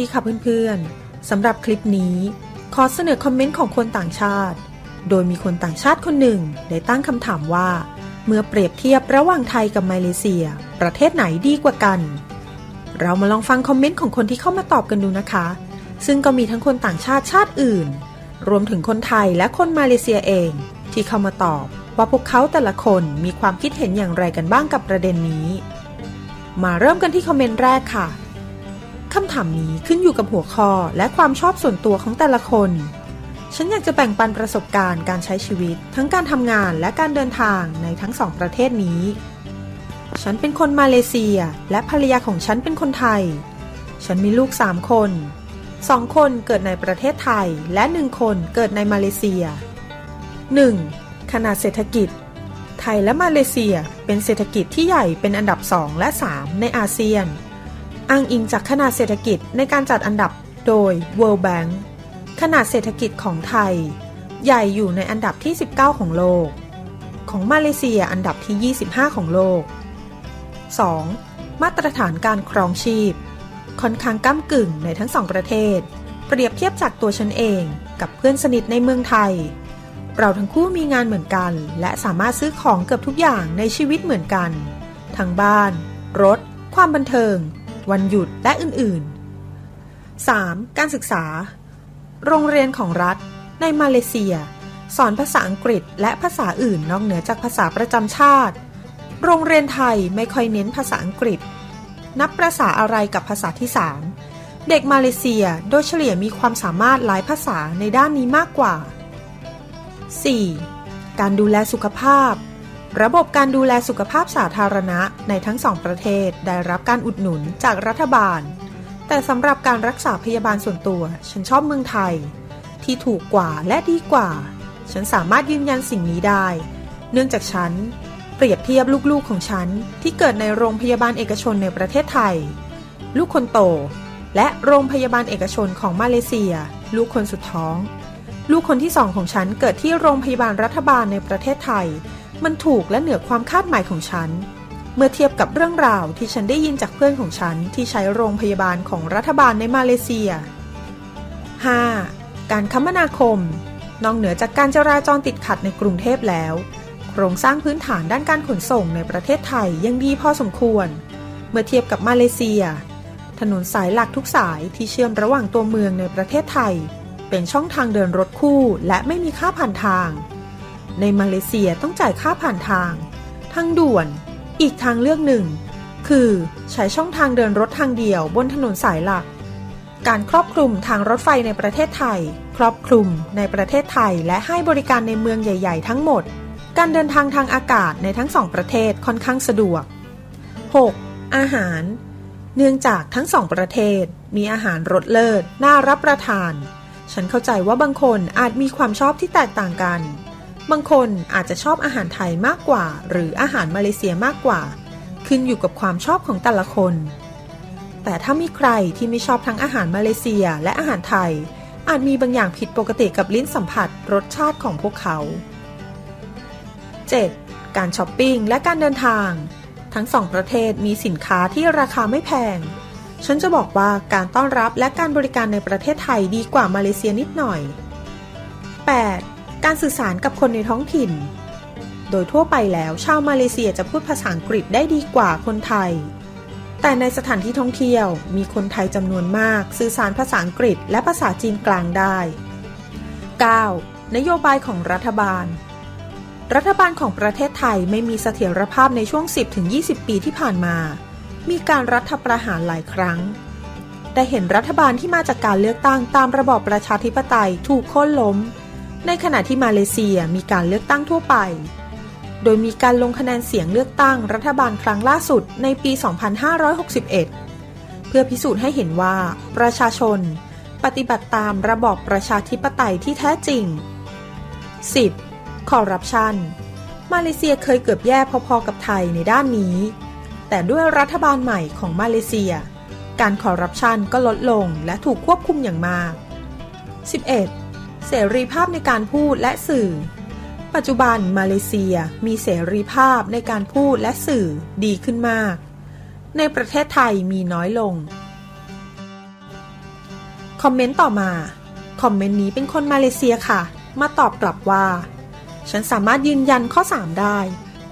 ดีค่ะเพื่อนๆสำหรับคลิปนี้ ขอเสนอคอมเมนต์ของคนต่างชาติ โดยมีคนต่างชาติคนหนึ่งได้ตั้งคำถามว่า เมื่อเปรียบเทียบระหว่างไทยกับมาเลเซีย ประเทศไหนดีกว่ากัน เรามาลองฟังคอมเมนต์ของคนที่เข้ามาตอบกันดูนะคะ ซึ่งก็มีทั้งคนต่างชาติชาติอื่น รวมถึงคนไทยและคนมาเลเซียเอง ที่เข้ามาตอบว่าพวกเขาแต่ละคนมีความคิดเห็นอย่างไรกันบ้างกับประเด็นนี้ มาเริ่มกันที่คอมเมนต์แรกค่ะ คำถามนี้ขึ้นอยู่กับหัวข้อและความชอบส่วนตัวของแต่ละคน ฉันอยากจะแบ่งปันประสบการณ์การใช้ชีวิต ทั้งการทำงานและการเดินทางในทั้งสองประเทศนี้ ฉันเป็นคนมาเลเซีย และภรรยาของฉันเป็นคนไทย ฉันมีลูกสามคนสองคนเกิดในประเทศไทยและหนึ่งคนเกิดในมาเลเซีย 1. ขนาดเศรษฐกิจ ไทยและมาเลเซียเป็นเศรษฐกิจที่ใหญ่เป็นอันดับ 2 และ 3 ในอาเซียน อ้างอิงจากขนาดเศรษฐกิจในการจัดอันดับโดย World Bank ขนาดเศรษฐกิจของไทย ใหญ่อยู่ในอันดับที่ 19 ของโลก ของมาเลเซียอันดับที่ 25 ของโลก 2. มาตรฐานการครองชีพ ค่อนข้างก้ากึ่งในทั้งสองประเทศ เปรียบเทียบจากตัวฉันเองกับเพื่อนสนิทในเมืองไทย เราทั้งคู่มีงานเหมือนกัน และสามารถซื้อของเกือบทุกอย่างในชีวิตเหมือนกัน ทั้งบ้าน รถ ความบันเทิง วันหยุดและอื่นๆ 3. การศึกษา โรงเรียนของรัฐ ในมาเลเซีย สอนภาษาอังกฤษและภาษาอื่นนอกเหนือจากภาษาประจำชาติ โรงเรียนไทยไม่ค่อยเน้นภาษาอังกฤษ นับประษาอะไรกับภาษาที่ 3 เด็กมาเลเซียโดยเฉลี่ยมีความสามารถหลายภาษาในด้านนี้มากกว่า 4. การดูแลสุขภาพ ระบบการดูแลสุขภาพสาธารณะในทั้งสองประเทศได้รับการอุดหนุนจากรัฐบาล แต่สำหรับการรักษาพยาบาลส่วนตัว ฉันชอบเมืองไทย ที่ถูกกว่าและดีกว่า ฉันสามารถยืนยันสิ่งนี้ได้ เนื่องจากฉันเปรียบเทียบลูกๆของฉันที่เกิดในโรงพยาบาลเอกชนในประเทศไทย ลูกคนโต และโรงพยาบาลเอกชนของมาเลเซีย ลูกคนสุดท้อง ลูกคนที่สองของฉันเกิดที่โรงพยาบาลรัฐบาลในประเทศไทย มันถูกและเหนือความคาดหมายของฉัน เมื่อเทียบกับเรื่องราวที่ฉันได้ยินจากเพื่อนของฉันที่ใช้โรงพยาบาลของรัฐบาลในมาเลเซีย 5. การคมนาคม นอกเหนือจากการจราจรติดขัดในกรุงเทพแล้ว โครงสร้างพื้นฐานด้านการขนส่งในประเทศไทยยังดีพอสมควร เมื่อเทียบกับมาเลเซีย ถนนสายหลักทุกสายที่เชื่อมระหว่างตัวเมืองในประเทศไทย เป็นช่องทางเดินรถคู่และไม่มีค่าผ่านทาง ในมาเลเซียต้องจ่ายค่าผ่านทาง ทางด่วน อีกทางเลือกหนึ่ง คือใช้ช่องทางเดินรถทางเดียวบนถนนสายหลัก การครอบคลุมทางรถไฟในประเทศไทย ครอบคลุมในประเทศไทยและให้บริการในเมืองใหญ่ ๆ ทั้งหมด การเดินทางทางอากาศในทั้งสองประเทศค่อนข้างสะดวก 6. อาหาร เนื่องจากทั้งสองประเทศ มีอาหารรสเลิศน่ารับประทาน ฉันเข้าใจว่าบางคนอาจมีความชอบที่แตกต่างกัน บางคนอาจจะชอบอาหารไทยมากกว่า หรืออาหารมาเลเซียมากกว่า ขึ้นอยู่กับความชอบของแต่ละคน แต่ถ้ามีใครที่ไม่ชอบทั้งอาหารมาเลเซียและอาหารไทย อาจมีบางอย่างผิดปกติกับลิ้นสัมผัสรสชาติของพวกเขา 7. การช้อปปิ้งและการเดินทาง ทั้งสองประเทศมีสินค้าที่ราคาไม่แพง ฉันจะบอกว่าการต้อนรับและการบริการในประเทศไทยดีกว่ามาเลเซียนิดหน่อย 8. การสื่อสารกับคนในท้องถิ่น โดยทั่วไปแล้วชาวมาเลเซียจะพูดภาษาอังกฤษได้ดีกว่าคนไทย แต่ในสถานที่ท่องเที่ยวมีคนไทยจำนวนมาก สื่อสารภาษาอังกฤษและภาษาจีนกลางได้ 9. นโยบายของรัฐบาล รัฐบาลของประเทศไทยไม่มีเสถียรภาพในช่วง 10-20 ปีที่ผ่านมา มีการรัฐประหารหลายครั้งแต่เห็นรัฐบาลที่มาจากการเลือกตั้งตามระบอบประชาธิปไตยถูกโค่นล้ม ในขณะที่มาเลเซียมีการเลือกตั้งทั่วไป โดยมีการลงคะแนนเสียงเลือกตั้งรัฐบาลครั้งล่าสุดในปี 2561 เพื่อพิสูจน์ให้เห็นว่า ประชาชน ปฏิบัติตามระบอบประชาธิปไตยที่แท้จริง 10. คอร์รัปชันมาเลเซียเคยเกือบแย่พอๆกับไทยในด้านนี้ แต่ด้วยรัฐบาลใหม่ของมาเลเซีย การคอร์รัปชันก็ลดลงและถูกควบคุมอย่างมาก 11. เสรีภาพในการพูดและสื่อ ปัจจุบันมาเลเซียมีเสรีภาพในการพูดและสื่อดีขึ้นมาก ในประเทศไทยมีน้อยลง คอมเมนต์ต่อมา คอมเมนต์นี้เป็นคนมาเลเซียค่ะ มาตอบกลับว่า ฉันสามารถยืนยันข้อ 3 ได้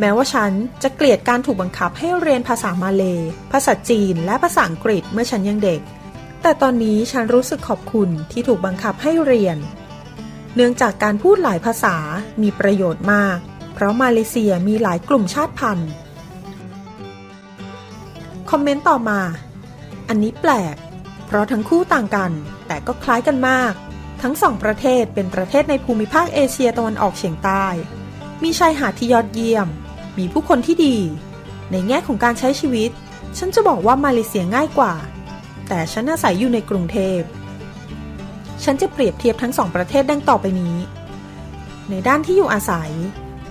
แม้ว่าฉันจะเกลียดการถูกบังคับให้เรียนภาษามาเล ภาษาจีน และภาษาอังกฤษเมื่อฉันยังเด็ก แต่ตอนนี้ฉันรู้สึกขอบคุณที่ถูกบังคับให้เรียน เนื่องจากการพูดหลายภาษามีประโยชน์มาก เพราะมาเลเซียมีหลายกลุ่มชาติพันธุ์ คอมเมนต์ต่อมา อันนี้แปลก เพราะทั้งคู่ต่างกัน แต่ก็คล้ายกันมาก ทั้งสองประเทศเป็นประเทศในภูมิภาคเอเชียตะวันออกเฉียงใต้ มีชายหาดที่ยอดเยี่ยม มีผู้คนที่ดี ในแง่ของการใช้ชีวิต ฉันจะบอกว่ามาเลเซียง่ายกว่า แต่ฉันอาศัยอยู่ในกรุงเทพ ฉันจะเปรียบเทียบทั้งสองประเทศดังต่อไปนี้ ในด้านที่อยู่อาศัย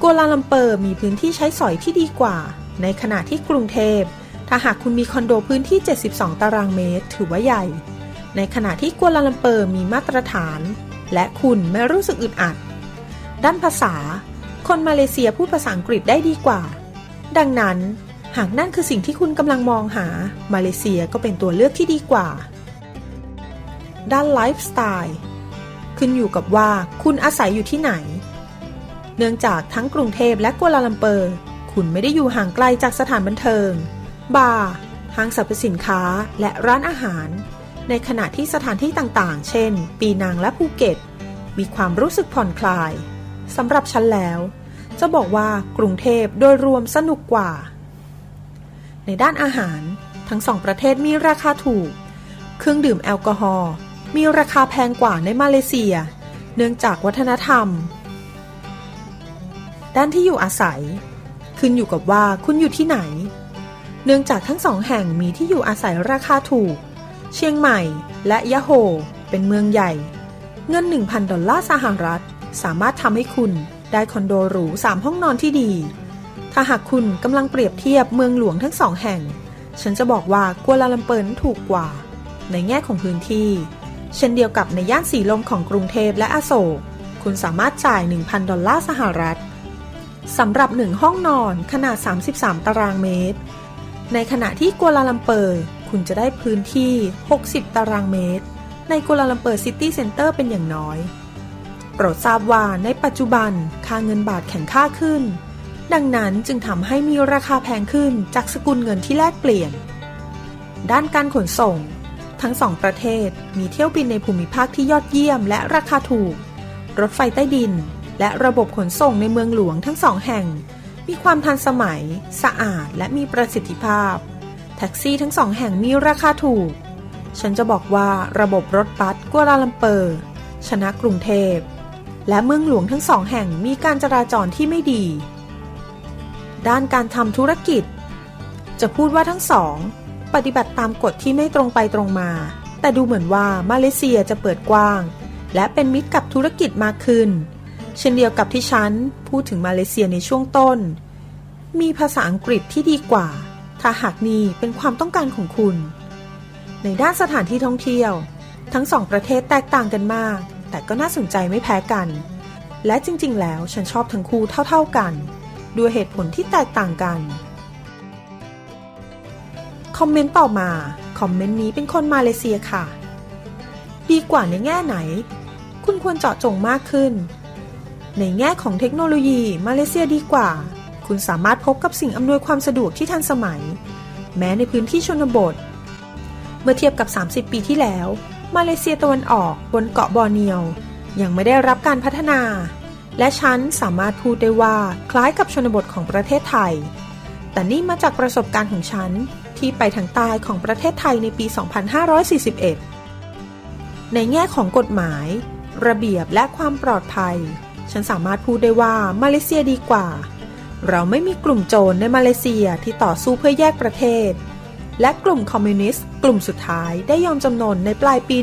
กัวลาลัมเปอร์มีพื้นที่ใช้สอยที่ดีกว่า ในขณะที่กรุงเทพ ถ้าหากคุณมีคอนโดพื้นที่ 72 ตารางเมตร ถือว่าใหญ่ ในขณะที่กัวลาลัมเปอร์มีมาตรฐาน และคุณไม่รู้สึกอึดอัด ด้านภาษา คนมาเลเซียพูดภาษาอังกฤษได้ดีกว่า ดังนั้น หากนั่นคือสิ่งที่คุณกำลังมองหา มาเลเซียก็เป็นตัวเลือกที่ดีกว่า ด้านไลฟ์สไตล์ขึ้นอยู่กับว่าคุณอาศัยอยู่ที่ไหน เนื่องจากทั้งกรุงเทพและกัวลาลัมเปอร์ คุณไม่ได้อยู่ห่างไกลจากสถานบันเทิง บาร์ห้างสรรพสินค้าและร้านอาหาร ในขณะที่สถานที่ต่างๆ เช่น ปีนังและภูเก็ต มีความรู้สึกผ่อนคลายสำหรับฉันแล้ว จะบอกว่ากรุงเทพโดยรวมสนุกกว่า ในด้านอาหารทั้งสองประเทศมีราคาถูก เครื่องดื่มแอลกอฮอล์ มีราคาแพงกว่าในมาเลเซีย เนื่องจากวัฒนธรรม ด้านที่อยู่อาศัย ขึ้นอยู่กับว่าคุณอยู่ที่ไหน เนื่องจากทั้งสองแห่งมีที่อยู่อาศัยราคาถูก เชียงใหม่และยะโฮเป็นเมืองใหญ่ เงิน 1,000 ดอลลาร์สหรัฐ สามารถทำให้คุณได้คอนโดหรู 3 ห้องนอนที่ดี ถ้าหากคุณกำลังเปรียบเทียบเมืองหลวงทั้งสองแห่ง ฉันจะบอกว่ากัวลาลัมเปอร์ถูกกว่า ในแง่ของพื้นที่ เช่นเดียวกับในย่านสีลมของกรุงเทพและอโศก คุณสามารถจ่าย 1,000 ดอลลาร์สหรัฐสำหรับหนึ่งห้องนอนขนาด 33 ตารางเมตร ในขณะที่กัวลาลัมเปอร์ คุณจะได้พื้นที่ 60 ตารางเมตร ในกัวลาลัมเปอร์ซิตี้เซ็นเตอร์เป็นอย่างน้อย โปรดทราบว่าในปัจจุบันค่าเงินบาทแข็งค่าขึ้น ดังนั้นจึงทำให้มีราคาแพงขึ้นจากสกุลเงินที่แลกเปลี่ยน ด้านการขนส่ง ทั้งสองประเทศ มีเที่ยวบินในภูมิภาคที่ยอดเยี่ยมและราคาถูก รถไฟใต้ดิน และระบบขนส่งในเมืองหลวงทั้งสองแห่ง มีความทันสมัย สะอาดและมีประสิทธิภาพ แท็กซี่ทั้งสองแห่งมีราคาถูก ฉันจะบอกว่าระบบรถบัสกัวลาลัมเปอร์ ชนะกรุงเทพ และเมืองหลวงทั้งสองแห่งมีการจราจรที่ไม่ดี ด้านการทำธุรกิจ จะพูดว่าทั้งสอง ปฏิบัติตามกฎที่ไม่ตรงไปตรงมา แต่ดูเหมือนว่ามาเลเซียจะเปิดกว้าง และเป็นมิตรกับธุรกิจมากขึ้น เช่นเดียวกับที่ฉันพูดถึงมาเลเซียในช่วงต้น มีภาษาอังกฤษที่ดีกว่า ถ้าหากนี่เป็นความต้องการของคุณ ในด้านสถานที่ท่องเที่ยว ทั้งสองประเทศแตกต่างกันมาก แต่ก็น่าสนใจไม่แพ้กัน และจริงๆ แล้วฉันชอบทั้งคู่เท่า ๆกัน ด้วยเหตุผลที่แตกต่างกัน คอมเมนต์ต่อมา คอมเมนต์นี้เป็นคนมาเลเซียค่ะ ดีกว่าในแง่ไหน คุณควรเจาะจงมากขึ้น ในแง่ของเทคโนโลยีมาเลเซียดีกว่า คุณสามารถพบกับสิ่งอำนวยความสะดวกที่ทันสมัย แม้ในพื้นที่ชนบท เมื่อเทียบกับ 30 ปีที่แล้ว มาเลเซียตะวันออกบนเกาะบอร์เนียว ยังไม่ได้รับการพัฒนา และฉันสามารถพูดได้ว่าคล้ายกับชนบทของประเทศไทย แต่นี่มาจากประสบการณ์ของฉัน ที่ไปทางใต้ของประเทศไทยในปี 2541 ในแง่ของกฎหมาย ระเบียบและความปลอดภัย ฉันสามารถพูดได้ว่ามาเลเซียดีกว่า เราไม่มีกลุ่มโจรในมาเลเซียที่ต่อสู้เพื่อแยกประเทศ และกลุ่มคอมมิวนิสต์กลุ่มสุดท้ายได้ยอมจำนนในปลายปี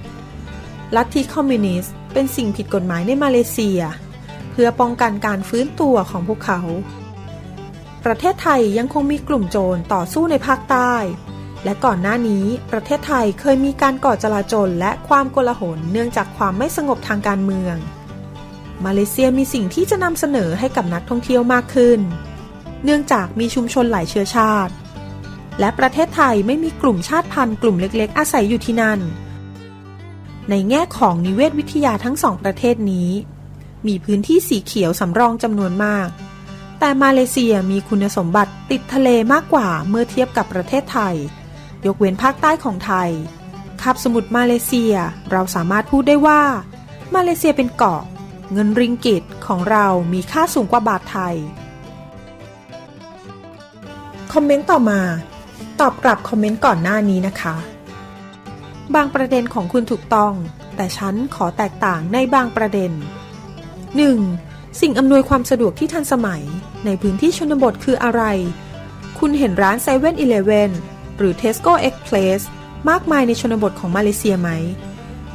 1980 ลัทธิคอมมิวนิสต์เป็นสิ่งผิดกฎหมายในมาเลเซีย เพื่อป้องกันการฟื้นตัวของพวกเขา ประเทศไทยยังคงมีกลุ่มโจรต่อสู้ในภาคใต้ และก่อนหน้านี้ประเทศไทยเคยมีการก่อจลาจลและความโกลาหลเนื่องจากความไม่สงบทางการเมือง มาเลเซียมีสิ่งที่จะนำเสนอให้กับนักท่องเที่ยวมากขึ้น เนื่องจากมีชุมชนหลายเชื้อชาติ และประเทศไทยไม่มีกลุ่มชาติพันธุ์กลุ่มเล็กๆ อาศัยอยู่ที่นั่น ในแง่ของนิเวศวิทยาทั้งสองประเทศนี้ มีพื้นที่สีเขียวสำรองจำนวนมาก แต่มาเลเซียมีคุณสมบัติติดทะเลมากกว่าเมื่อเทียบกับประเทศไทย ยกเว้นภาคใต้ของไทยคาบสมุทรมาเลเซียเราสามารถพูดได้ว่า มาเลเซียเป็นเกาะ เงินริงกิตของเรามีค่าสูงกว่าบาทไทย คอมเมนต์ต่อมา ตอบกลับคอมเมนต์ก่อนหน้านี้นะคะ บางประเด็นของคุณถูกต้อง แต่ฉันขอแตกต่างในบางประเด็น 1. สิ่งอำนวยความสะดวกที่ทันสมัย ในพื้นที่ชนบทคืออะไร คุณเห็นร้าน7 e เ e ่ e อหรือ Tesco Express มากมายในชนบทของมาเลเซียไหม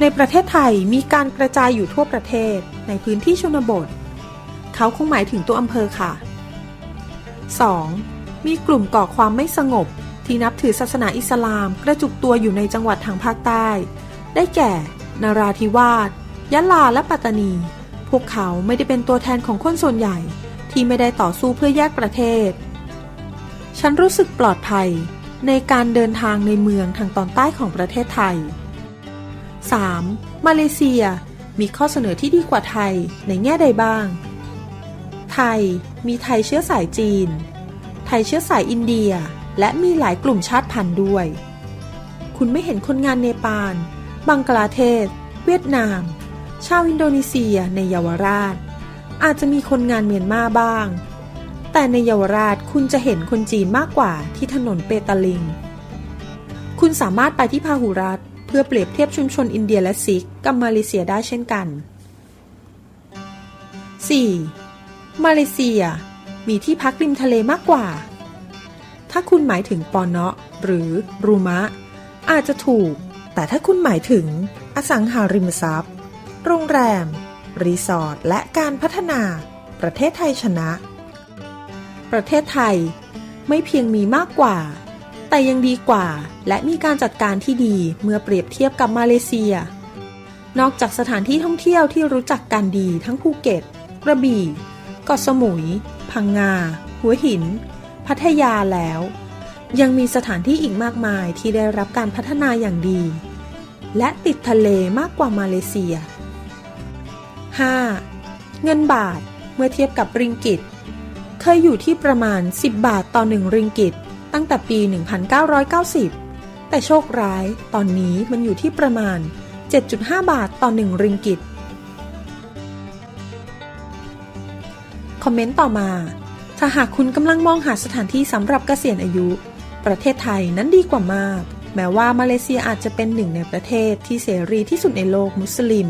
ในประเทศไทยมีการกระจายอยู่ทั่วประเทศ ในพื้นที่ชนบท เขาคงหมายถึงตัวอำเภอค่ะ 2. มีกลุ่มก่อความไม่สงบ ที่นับถือศาสนาอิสลาม กระจุกตัวอยู่ในจังหวัดทางภาคใต้ ได้แก่นาราธิวาสยะลาและปัตตานี พวกเขาไม่ได้เป็นตัวแทนของคนส่วนใหญ่ที่ไม่ได้ต่อสู้เพื่อแยกประเทศ ฉันรู้สึกปลอดภัยในการเดินทางในเมืองทางตอนใต้ของประเทศไทย 3. มาเลเซียมีข้อเสนอที่ดีกว่าไทยในแง่ใดบ้าง ไทยมีไทยเชื้อสายจีน ไทยเชื้อสายอินเดีย และมีหลายกลุ่มชาติพันธุ์ด้วย คุณไม่เห็นคนงานเนปาล บังกลาเทศ เวียดนาม ชาวอินโดนีเซียในเยาวราช อาจจะมีคนงานเมียนมาบ้าง แต่ในเยาวราชคุณจะเห็นคนจีนมากกว่าที่ถนนเปตาลิง คุณสามารถไปที่พาหุรัฐ เพื่อเปรียบเทียบชุมชนอินเดียและซิกกับมาเลเซียได้เช่นกัน 4. มาเลเซีย มีที่พักริมทะเลมากกว่า ถ้าคุณหมายถึงปอนเนาะหรือรูมะ อาจจะถูก แต่ถ้าคุณหมายถึงอสังหาริมทรัพย์ โรงแรม รีสอร์ทและการพัฒนา ประเทศไทยชนะ ประเทศไทย ไม่เพียงมีมากกว่า แต่ยังดีกว่า และมีการจัดการที่ดีเมื่อเปรียบเทียบกับมาเลเซีย นอกจากสถานที่ท่องเที่ยวที่รู้จักกันดีทั้งภูเก็ต กระบี่เกาะสมุย พังงา หัวหิน พัทยาแล้ว ยังมีสถานที่อีกมากมายที่ได้รับการพัฒนาอย่างดี และติดทะเลมากกว่ามาเลเซีย 5. เงินบาทเมื่อเทียบกับริงกิต เคยอยู่ที่ประมาณ 10 บาทต่อ 1 ริงกิต ตั้งแต่ปี 1990 แต่โชคร้ายตอนนี้มันอยู่ที่ประมาณ 7.5 บาทต่อ 1 ริงกิต คอมเมนต์ต่อมา ถ้าหากคุณกำลังมองหาสถานที่สำหรับเกษียณอายุ ประเทศไทยนั้นดีกว่ามาก แม้ว่ามาเลเซียอาจจะเป็นหนึ่งในประเทศที่เสรีที่สุดในโลกมุสลิม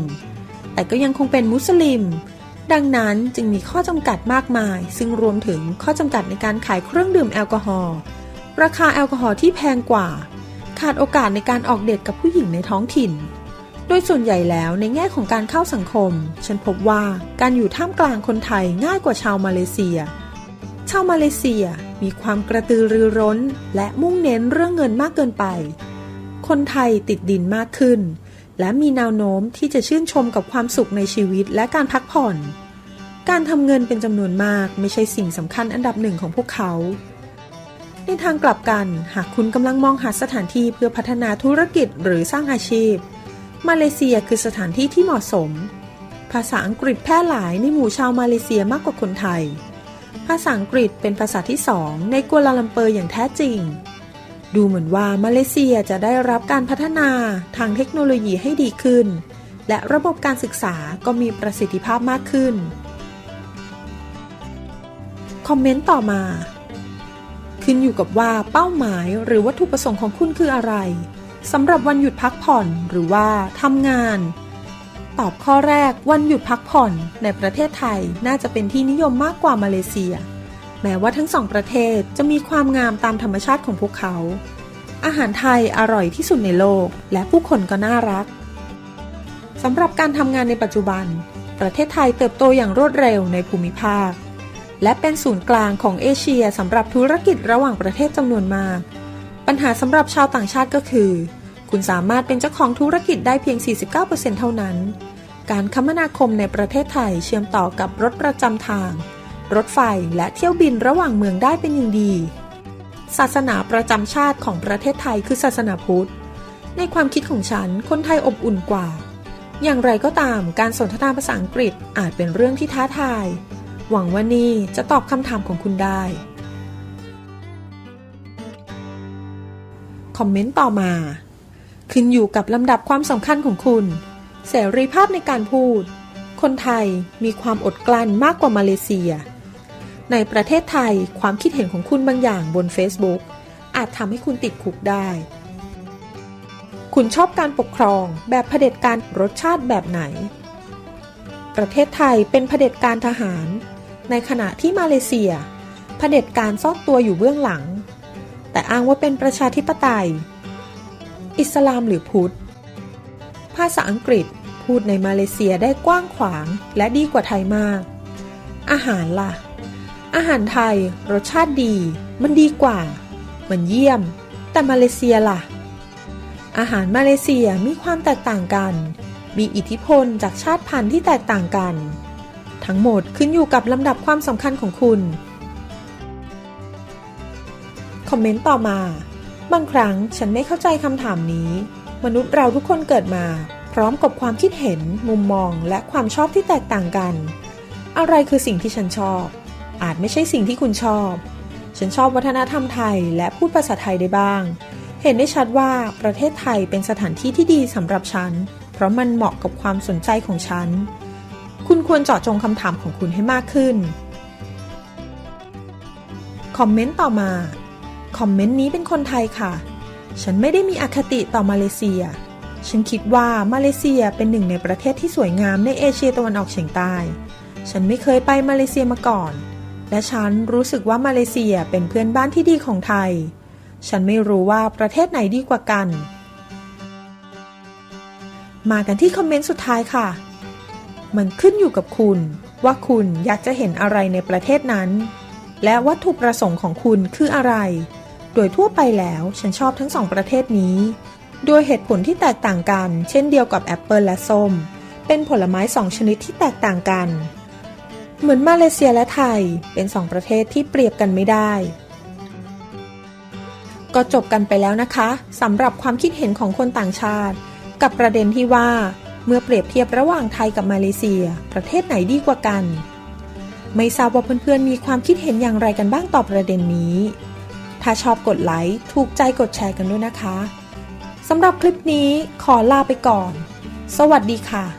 แต่ก็ยังคงเป็นมุสลิม ดังนั้นจึงมีข้อจำกัดมากมาย ซึ่งรวมถึงข้อจำกัดในการขายเครื่องดื่มแอลกอฮอล์ราคาแอลกอฮอล์ที่แพงกว่า ขาดโอกาสในการออกเดทกับผู้หญิงในท้องถิ่น โดยส่วนใหญ่แล้วในแง่ของการเข้าสังคม ฉันพบว่าการอยู่ท่ามกลางคนไทยง่ายกว่าชาวมาเลเซีย ชาวมาเลเซียมีความกระตือรือร้น และมุ่งเน้นเรื่องเงินมากเกินไป คนไทยติดดินมากขึ้น และมีแนวโน้มที่จะชื่นชมกับความสุขในชีวิตและการพักผ่อน การทำเงินเป็นจำนวนมากไม่ใช่สิ่งสำคัญอันดับหนึ่งของพวกเขา ในทางกลับกัน หากคุณกำลังมองหาสถานที่เพื่อพัฒนาธุรกิจหรือสร้างอาชีพ มาเลเซียคือสถานที่ที่เหมาะสม ภาษาอังกฤษแพร่หลายในหมู่ชาวมาเลเซียมากกว่าคนไทย ภาษาอังกฤษเป็นภาษาที่สองในกัวลาลัมเปอร์อย่างแท้จริง ดูเหมือนว่ามาเลเซียจะได้รับการพัฒนาทางเทคโนโลยีให้ดีขึ้น และระบบการศึกษาก็มีประสิทธิภาพมากขึ้น คอมเมนต์ต่อมา ขึ้นอยู่กับว่าเป้าหมายหรือวัตถุประสงค์ของคุณคืออะไรสำหรับวันหยุดพักผ่อนหรือว่าทำงาน ตอบข้อแรกวันหยุดพักผ่อนในประเทศไทยน่าจะเป็นที่นิยมมากกว่ามาเลเซีย แม้ว่าทั้งสองประเทศจะมีความงามตามธรรมชาติของพวกเขา อาหารไทยอร่อยที่สุดในโลก และผู้คนก็น่ารักสำหรับการทำงานในปัจจุบัน ประเทศไทยเติบโตอย่างรวดเร็วในภูมิภาค และเป็นศูนย์กลางของเอเชียสำหรับธุรกิจระหว่างประเทศจำนวนมาก ปัญหาสำหรับชาวต่างชาติก็คือ คุณสามารถเป็นเจ้าของธุรกิจได้เพียง 49%เท่านั้น การคมนาคมในประเทศไทยเชื่อมต่อกับรถประจำทาง รถไฟและเที่ยวบินระหว่างเมืองได้เป็นอย่างดี ศาสนาประจำชาติของประเทศไทยคือศาสนาพุทธ ในความคิดของฉันคนไทยอบอุ่นกว่า อย่างไรก็ตามการสนทนาภาษาอังกฤษอาจเป็นเรื่องที่ท้าทาย หวังว่านี่จะตอบคำถามของคุณได้ คอมเมนต์ต่อมา ขึ้นอยู่กับลำดับความสำคัญของคุณ เสรีภาพในการพูดคนไทยมีความอดกลั้นมากกว่ามาเลเซีย ในประเทศไทยความคิดเห็นของคุณบางอย่างบน Facebook อาจทำให้คุณติดคุกได้ คุณชอบการปกครองแบบเผด็จการรสชาติแบบไหน ประเทศไทยเป็นเผด็จการทหาร ในขณะที่มาเลเซียเผด็จการซ่อนตัวอยู่เบื้องหลัง แต่อ้างว่าเป็นประชาธิปไตย อิสลามหรือพุทธ ภาษาอังกฤษพูดในมาเลเซียได้กว้างขวางและดีกว่าไทยมาก อาหารล่ะ อาหารไทย รสชาติดี มันดีกว่า มันเยี่ยม แต่มาเลเซียล่ะ อาหารมาเลเซียมีความแตกต่างกัน มีอิทธิพลจากชาติพันธุ์ที่แตกต่างกัน ทั้งหมดขึ้นอยู่กับลำดับความสำคัญของคุณ คอมเมนต์ต่อมา บางครั้งฉันไม่เข้าใจคำถามนี้ มนุษย์เราทุกคนเกิดมา พร้อมกับความคิดเห็น มุมมองและความชอบที่แตกต่างกัน อะไรคือสิ่งที่ฉันชอบ อาจไม่ใช่สิ่งที่คุณชอบ ฉันชอบวัฒนธรรมไทยและพูดภาษาไทยได้บ้าง เห็นได้ชัดว่าประเทศไทยเป็นสถานที่ที่ดีสำหรับฉัน เพราะมันเหมาะกับความสนใจของฉัน คุณควรเจาะจงคำถามของคุณให้มากขึ้น คอมเมนต์ต่อมา คอมเมนต์นี้เป็นคนไทยค่ะ ฉันไม่ได้มีอคติต่อมาเลเซีย ฉันคิดว่ามาเลเซียเป็นหนึ่งในประเทศที่สวยงามในเอเชียตะวันออกเฉียงใต้ฉันไม่เคยไปมาเลเซียมาก่อน และฉันรู้สึกว่ามาเลเซียเป็นเพื่อนบ้านที่ดีของไทย ฉันไม่รู้ว่าประเทศไหนดีกว่ากัน มากันที่คอมเมนต์สุดท้ายค่ะ มันขึ้นอยู่กับคุณ ว่าคุณอยากจะเห็นอะไรในประเทศนั้น และวัตถุประสงค์ของคุณคืออะไร โดยทั่วไปแล้วฉันชอบทั้งสองประเทศนี้ โดยเหตุผลที่แตกต่างกัน เช่นเดียวกับแอปเปิลและส้ม เป็นผลไม้สองชนิดที่แตกต่างกัน เหมือนมาเลเซียและไทยเป็นสองประเทศที่เปรียบกันไม่ได้ ก็จบกันไปแล้วนะคะสำหรับความคิดเห็นของคนต่างชาติ กับประเด็นที่ว่า เมื่อเปรียบเทียบระหว่างไทยกับมาเลเซีย ประเทศไหนดีกว่ากัน ไม่ทราบว่าเพื่อนๆมีความคิดเห็นอย่างไรกันบ้างต่อประเด็นนี้ ถ้าชอบกดไลค์ถูกใจกดแชร์กันด้วยนะคะสำหรับคลิปนี้ขอลาไปก่อน สวัสดีค่ะ